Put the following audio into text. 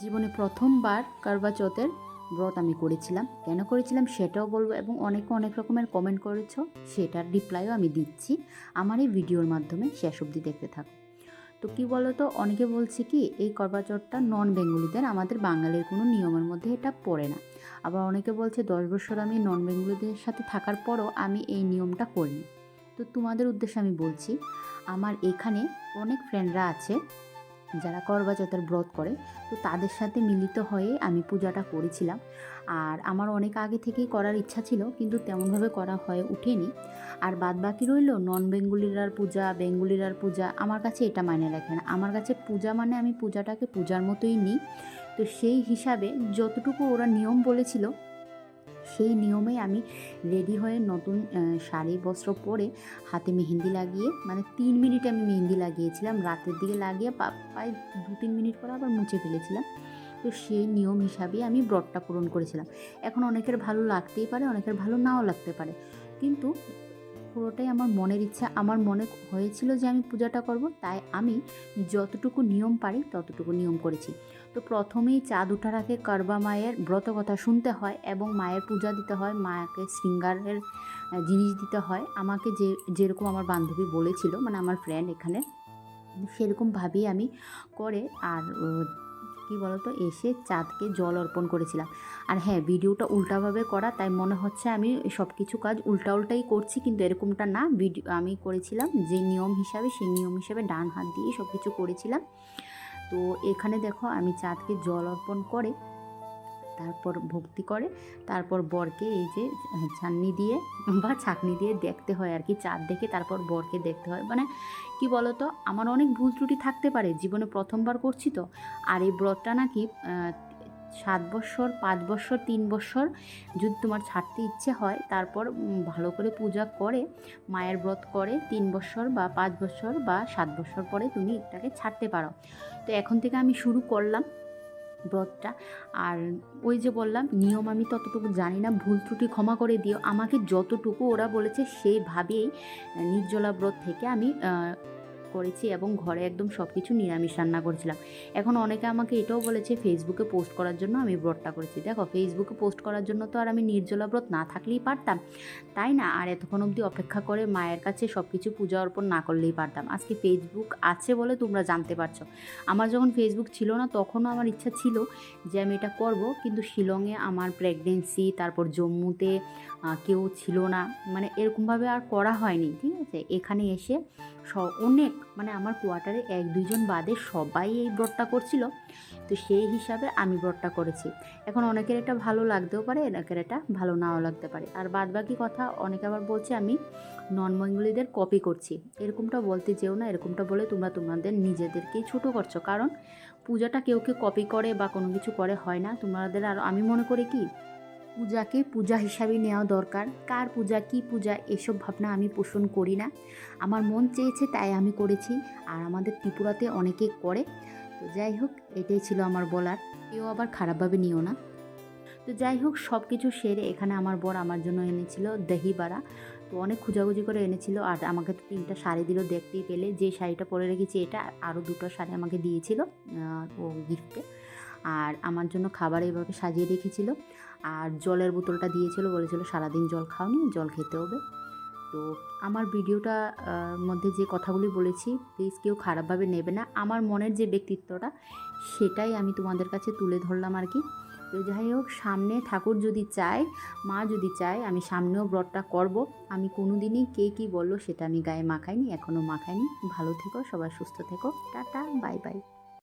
জীবনে প্রথমবার কারবা চৌথের ব্রত আমি করেছিলাম। কেন করেছিলাম সেটাও বলব এবং অনেকে অনেক রকমের কমেন্ট করেছ, সেটার রিপ্লাইও আমি দিচ্ছি। আমার এই ভিডিওর মাধ্যমে শেষ অবধি দেখতে থাকো। তো কী বলো তো অনেকে বলছে কি, এই করবা চৌথটা নন বেঙ্গলিদের আমাদের বাঙালির কোনো নিয়মের মধ্যে এটা পড়ে না। আবার অনেকে বলছে, দশ বছর আমি নন বেঙ্গলিদের সাথে থাকার পরও আমি এই নিয়মটা করিনি। তো তোমাদের উদ্দেশ্যে আমি বলছি, আমার এখানে অনেক ফ্রেন্ডরা আছে যারা করবা চৌথের ব্রত করে, তো তাদের সাথে মিলিত হয়ে আমি পূজাটা করেছিলাম। আর আমার অনেক আগে থেকেই করার ইচ্ছা ছিল, কিন্তু তেমনভাবে করা হয়ে ওঠেনি আর বাদ বাকি রইল নন বেঙ্গলিরার পূজা বেঙ্গলিরার পূজা, আমার কাছে এটা মানে রাখে না। আমার কাছে পূজা মানে আমি পূজাটাকে পূজার মতোই নিই। তো সেই হিসাবে যতটুকু ওরা নিয়ম বলেছিল সেই নিয়মে আমি রেডি হয়ে নতুন শাড়ি, বস্ত্র পরে হাতে মেহেন্দি লাগিয়ে মানে তিন মিনিট আমি মেহেন্দি লাগিয়েছিলাম। রাতের দিকে লাগিয়ে প্রায় দু তিন মিনিট পরে আবার মুছে ফেলেছিলাম। তো সেই নিয়ম হিসাবে আমি ব্রতটা পূরণ করেছিলাম। এখন অনেকের ভালো লাগতেই পারে, অনেকের ভালো নাও লাগতে পারে। কিন্তু পুরোটাই আমার মনের ইচ্ছা। আমার মনে হয়েছিল যে আমি পূজাটা করব, তাই আমি যতটুকু নিয়ম পারি ততটুকু নিয়ম করেছি। তো প্রথমেই চাঁদ ওঠার আগে কারবা মায়ের ব্রত কথা শুনতে হয় এবং মায়ের পূজা দিতে হয়, মাকে শৃঙ্গারের জিনিস দিতে হয়। আমাকে যে, যেরকম আমার বান্ধবী বলেছিল মানে আমার ফ্রেন্ড এখানে, সেরকমভাবেই আমি করে। আর কী বলতো, এসে চাঁদকে জল অর্পণ করেছিলাম। আর হ্যাঁ ভিডিওটা উল্টাভাবে করা, তাই মনে হচ্ছে আমি সব কিছু কাজ উল্টা উল্টাই করছি, কিন্তু এরকমটা না। ভিডিও আমি করেছিলাম যে নিয়ম হিসাবে, সেই নিয়ম হিসাবে ডান হাত দিয়ে সব কিছু করেছিলাম। তো এখানে দেখো, আমি চাঁদকে জল অর্পণ করে তারপর ভক্তি করে, তারপর বরকে এই যে ছান্নি দিয়ে বা ছাকনি দিয়ে দেখতে হয় আর কি, চাঁদ দেখে তারপর বরকে দেখতে হয়। মানে কি বলতো, আমার অনেক ভুল ত্রুটি থাকতে পারে, জীবনে প্রথমবার করছি তো। আর এই ব্রতটা নাকি সাত বছর পাঁচ বছর তিন বছর যদি তোমার ছাড়তে ইচ্ছে হয়, তারপর ভালো করে পূজা করে, মায়ের ব্রত করে, তিন বছর বা পাঁচ বছর বা সাত বছর পরে তুমি এটাকে ছাড়তে পারো। তো এখন থেকে আমি শুরু করলাম। ব্রতটা। আর ওই যে বললাম, নিয়ম আমি ততটুকু জানি না, ভুল ত্রুটি ক্ষমা করে দিও। আমাকে যতটুকু ওরা বলেছে, সেইভাবেই নির্জলা ব্রত থেকে আমি করেছি এবং ঘরে একদম সব কিছু নিরামিষ রান্না করেছিলাম। এখন অনেকে আমাকে এটাও বলেছে ফেসবুকে পোস্ট করার জন্য আমি ব্রতটা করেছি। দেখো ফেসবুকে পোস্ট করার জন্য তো আর আমি নির্জলা ব্রত না থাকলেই পারতাম। তাই না? আর এতক্ষণ অবধি অপেক্ষা করে মায়ের কাছে সব কিছু পূজা অর্পণ না করলেই পারতাম। আজকে ফেসবুক আছে বলে তোমরা জানতে পারছ। আমার যখন ফেসবুক ছিল না, তখনও আমার ইচ্ছা ছিল যে আমি এটা করব। কিন্তু শিলংয়ে আমার প্রেগনেন্সি তারপর জম্মুতে কেউ ছিল না। মানে এরকমভাবে আর করা হয়নি। ঠিক আছে? এখানে এসে অনেক মানে আমার কোয়ার্টারে এক দুইজন বাদে সবাই এই ব্রতটা করছিল। তো সেই হিসাবে আমি ব্রতটা করেছি। এখন অনেকের এটা ভালো লাগতেও পারে, অনেকের এটা ভালো নাও লাগতে পারে। আর বাদ বাকি কথা অনেকে আবার বলছে, আমি নন বেঙ্গলিদের কপি করছি। এরকমটা বলতে যেও না, এরকমটা বলে তোমরা তোমাদের নিজেদেরকেই ছোটো করছ। কারণ পূজাটা কেউ কেউ কপি করে বা কোনো কিছু করে হয় না। তোমাদের আর, আমি মনে করি কি পূজাকে পূজা হিসাবে নেওয়া দরকার। কার পূজা, কি পূজা, এসব ভাবনা আমি পোষণ করি না। আমার মন চেয়েছে তাই আমি করেছি, আর আমাদের ত্রিপুরাতে অনেকে করে। তো যাই হোক, এটাই ছিল আমার বলার। কেউ আবার খারাপভাবে নিও না। তো যাই হোক সব কিছু সেরে এখানে আমার বর আমার জন্য এনেছিল দহি বাড়া তো অনেক খোঁজাখুঁজি করে এনেছিল, আর আমাকে তো তিনটা শাড়ি দিল দেখতেই পেলে। যে শাড়িটা পরে রেখেছি, এটা আরও দুটো শাড়ি আমাকে দিয়েছিল ও গিফটে। আর আমার জন্য খাবার এইভাবে সাজিয়ে রেখেছিল। আর জলের বোতলটা দিয়েছিল, বলেছিল সারাদিন জল খাওনি, জল খেতে হবে। তো আমার ভিডিওটা মধ্যে যে কথাগুলি বলেছি প্লিজ কেউ খারাপভাবে নেবে না। আমার মনের যে ব্যক্তিত্বটা, সেটাই আমি তোমাদের কাছে তুলে ধরলাম আর কি। তো যাই হোক, সামনে ঠাকুর যদি চায়, মা যদি চায়, আমি সামনেও ব্রতটা করব। আমি কোনো দিনই কে কী বলল, সেটা আমি গায়ে মাখাইনি, এখনও মাখাইনি। ভালো থেকো, সবাই সুস্থ থেকো। Tata, bye bye.